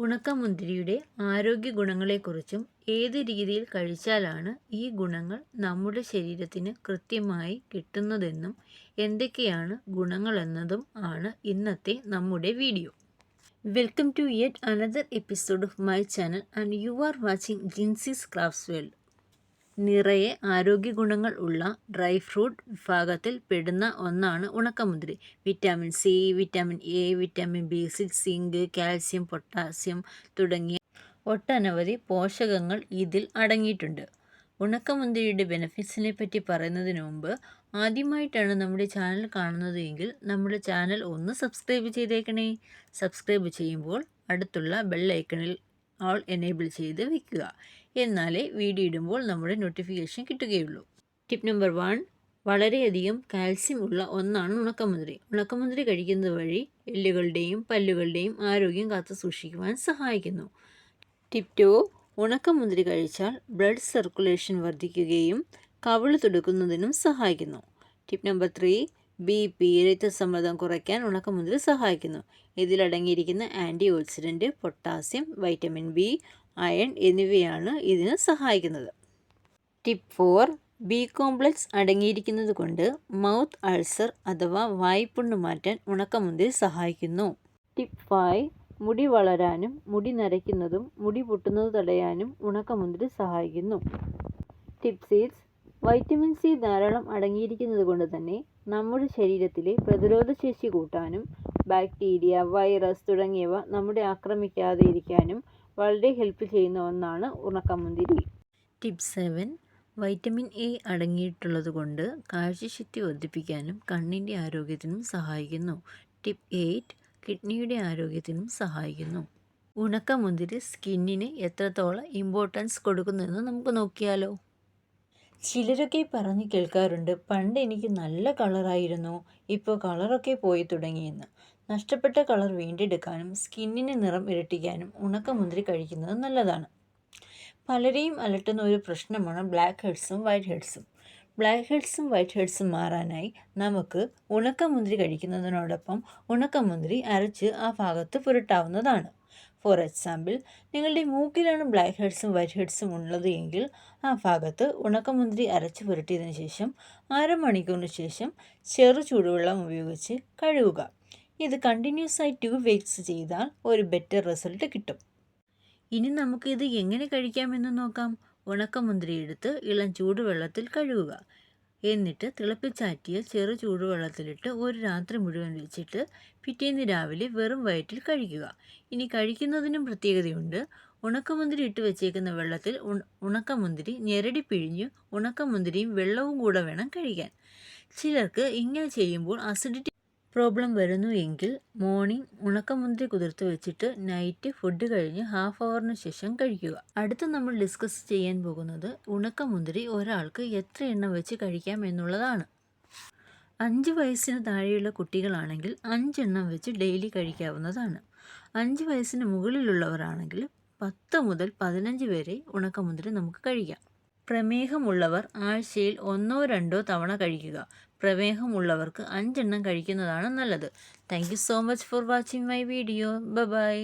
ഉണക്കമുന്തിരിയുടെ ആരോഗ്യ ഗുണങ്ങളെക്കുറിച്ചും ഏത് രീതിയിൽ കഴിച്ചാലാണ് ഈ ഗുണങ്ങൾ നമ്മുടെ ശരീരത്തിന് കൃത്യമായി കിട്ടുന്നതെന്നും എന്തൊക്കെയാണ് ഗുണങ്ങളെന്നതും ആണ് ഇന്നത്തെ നമ്മുടെ video. Welcome to yet another episode of my channel and you are watching Jinsi's crafts world നിറയെ ആരോഗ്യ ഗുണങ്ങൾ ഉള്ള ഡ്രൈ ഫ്രൂട്ട് വിഭാഗത്തിൽ പെടുന്ന ഒന്നാണ് ഉണക്കമുന്തിരി. Vitamin C vitamin A vitamin B six zinc calcium potassium തുടങ്ങിയ ഒട്ടനവധി പോഷകങ്ങൾ ഇതിൽ അടങ്ങിയിട്ടുണ്ട്. ഉണക്കമുന്തിരിയുടെ ബെനിഫിറ്റ്സിനെ പറ്റി പറയുന്നതിന് മുമ്പ് ആദ്യമായിട്ടാണ് നമ്മുടെ ചാനൽ കാണുന്നത് എങ്കിൽ നമ്മുടെ ചാനൽ ഒന്ന് സബ്സ്ക്രൈബ് ചെയ്തേക്കണേ. സബ്സ്ക്രൈബ് ചെയ്യുമ്പോൾ അടുത്തുള്ള ബെല്ലൈക്കണിൽ ഓൾ എനേബിൾ ചെയ്ത് വെക്കുക. എന്നാലേ വീഡിയോ ഇടുമ്പോൾ നമ്മുടെ നോട്ടിഫിക്കേഷൻ കിട്ടുകയുള്ളൂ. ടിപ്പ് നമ്പർ വൺ വളരെയധികം കാൽസ്യം ഉള്ള ഒന്നാണ് ഉണക്കമുന്തിരി. ഉണക്കമുന്തിരി കഴിക്കുന്നത് വഴി എല്ലുകളുടെയും പല്ലുകളുടെയും ആരോഗ്യം കാത്തു സൂക്ഷിക്കുവാൻ സഹായിക്കുന്നു. ടിപ്പ് ടു ഉണക്കമുന്തിരി കഴിച്ചാൽ ബ്ലഡ് സർക്കുലേഷൻ വർദ്ധിക്കുകയും കവിൾ തുടുക്കുന്നതിനും സഹായിക്കുന്നു. Tip number three B P രക്തസമ്മർദ്ദം കുറയ്ക്കാൻ ഉണക്കമുന്തിരി സഹായിക്കുന്നു. ഇതിലടങ്ങിയിരിക്കുന്ന antioxidant potassium vitamin B iron എന്നിവയാണ് ഇതിന് സഹായിക്കുന്നത്. ടിപ്പ് ഫോർ ബി കോംപ്ലക്സ് അടങ്ങിയിരിക്കുന്നത് കൊണ്ട് മൗത്ത് അൾസർ അഥവാ വായ്പുണ്ണ് മാറ്റാൻ ഉണക്കമുന്തിരി സഹായിക്കുന്നു. ടിപ്പ് ഫൈവ് മുടി വളരാനും മുടി നരയ്ക്കുന്നതും മുടി പൊട്ടുന്നത് തടയാനും ഉണക്കമുന്തിരി സഹായിക്കുന്നു. ടിപ്പ് സിക്സ് വൈറ്റമിൻ സി ധാരാളം അടങ്ങിയിരിക്കുന്നത് കൊണ്ട് തന്നെ നമ്മുടെ ശരീരത്തിലെ പ്രതിരോധശേഷി കൂട്ടാനും ബാക്ടീരിയ വൈറസ് തുടങ്ങിയവ നമ്മുടെ ആക്രമിക്കാതെ ഇരിക്കാനും വളരെ ഹെൽപ്പ് ചെയ്യുന്ന ഒന്നാണ് ഉണക്കമുന്തിരി ടിപ്പ് സെവൻ വൈറ്റമിൻ എ അടങ്ങിയിട്ടുള്ളത് കൊണ്ട് കാഴ്ചശക്തി വർദ്ധിപ്പിക്കാനും കണ്ണിന്റെ ആരോഗ്യത്തിനും സഹായിക്കുന്നു. ടിപ്പ് എയ്റ്റ് കിഡ്നിയുടെ ആരോഗ്യത്തിനും സഹായിക്കുന്നു. ഉണക്കമുന്തിരി സ്കിന്നിന് എത്രത്തോളം ഇമ്പോർട്ടൻസ് കൊടുക്കുന്നുവെന്ന് നമുക്ക് നോക്കിയാലോ? ചിലരൊക്കെ പറഞ്ഞു കേൾക്കാറുണ്ട് പണ്ട് എനിക്ക് നല്ല കളറായിരുന്നു ഇപ്പോൾ കളറൊക്കെ പോയി തുടങ്ങിയെന്ന്. നഷ്ടപ്പെട്ട കളർ വീണ്ടെടുക്കാനും സ്കിന്നിന് നിറം ഇരട്ടിക്കാനും ഉണക്കമുന്തിരി കഴിക്കുന്നത് നല്ലതാണ്. പലരെയും അലട്ടുന്ന ഒരു പ്രശ്നമാണ് ബ്ലാക്ക് ഹെഡ്സും വൈറ്റ് ഹെഡ്സും ബ്ലാക്ക് ഹെഡ്സും വൈറ്റ് ഹെഡ്സും മാറാനായി നമുക്ക് ഉണക്കമുന്തിരി കഴിക്കുന്നതിനോടൊപ്പം ഉണക്കമുന്തിരി അരച്ച് ആ ഭാഗത്ത് പുരട്ടാവുന്നതാണ്. ഫോർ എക്സാമ്പിൾ നിങ്ങളുടെ മൂക്കിലാണ് ബ്ലാക്ക് ഹെഡ്സും വൈറ്റ് ഹെഡ്സും ഉള്ളത് എങ്കിൽ ആ ഭാഗത്ത് ഉണക്കമുന്തിരി അരച്ച് പുരട്ടിയതിന് ശേഷം അരമണിക്കൂറിന് ശേഷം ചെറു ചൂടുവെള്ളം ഉപയോഗിച്ച് കഴുകുക. ഇത് കണ്ടിന്യൂസ് ആയി ടു വീക്സ് ചെയ്താൽ ഒരു ബെറ്റർ റിസൾട്ട് കിട്ടും. ഇനി നമുക്ക് ഇത് എങ്ങനെ കഴിക്കാമെന്ന് നോക്കാം. ഉണക്കമുന്തിരി എടുത്ത് ഇളം ചൂടുവെള്ളത്തിൽ കഴുകുക. എന്നിട്ട് തിളപ്പിച്ചാറ്റിയ ചെറു ചൂടുവെള്ളത്തിലിട്ട് ഒരു രാത്രി മുഴുവൻ വെച്ചിട്ട് പിറ്റേന്ന് രാവിലെ വെറും വയറ്റിൽ കഴിക്കുക ഇനി കഴിക്കുന്നതിനും പ്രത്യേകതയുണ്ട്. ഉണക്കമുന്തിരി ഇട്ട് വെച്ചേക്കുന്ന വെള്ളത്തിൽ ഉണക്കമുന്തിരി ഞെരടി പിഴിഞ്ഞ് ഉണക്കമുന്തിരിയും വെള്ളവും കൂടെ വേണം കഴിക്കാൻ. ചിലർക്ക് ഇങ്ങനെ ചെയ്യുമ്പോൾ അസിഡിറ്റി പ്രോബ്ലം വരുന്നു എങ്കിൽ മോർണിംഗ് ഉണക്കമുന്തിരി കുതിർത്ത് വെച്ചിട്ട് നൈറ്റ് ഫുഡ് കഴിഞ്ഞ് ഹാഫ് അവറിന് ശേഷം കഴിക്കുക. അടുത്ത് നമ്മൾ ഡിസ്കസ് ചെയ്യാൻ പോകുന്നത് ഉണക്കമുന്തിരി ഒരാൾക്ക് എത്ര എണ്ണം വെച്ച് കഴിക്കാം എന്നുള്ളതാണ്. അഞ്ച് വയസ്സിന് താഴെയുള്ള കുട്ടികളാണെങ്കിൽ അഞ്ചെണ്ണം വെച്ച് ഡെയിലി കഴിക്കാവുന്നതാണ്. അഞ്ച് വയസ്സിന് മുകളിലുള്ളവരാണെങ്കിൽ പത്ത് മുതൽ പതിനഞ്ച് വരെ ഉണക്കമുന്തിരി നമുക്ക് കഴിക്കാം. പ്രമേഹമുള്ളവർ ആഴ്ചയിൽ ഒന്നോ രണ്ടോ തവണ കഴിക്കുക. പ്രമേഹമുള്ളവർക്ക് അഞ്ചെണ്ണം കഴിക്കുന്നതാണ് നല്ലത്. Thank so much for watching my video bye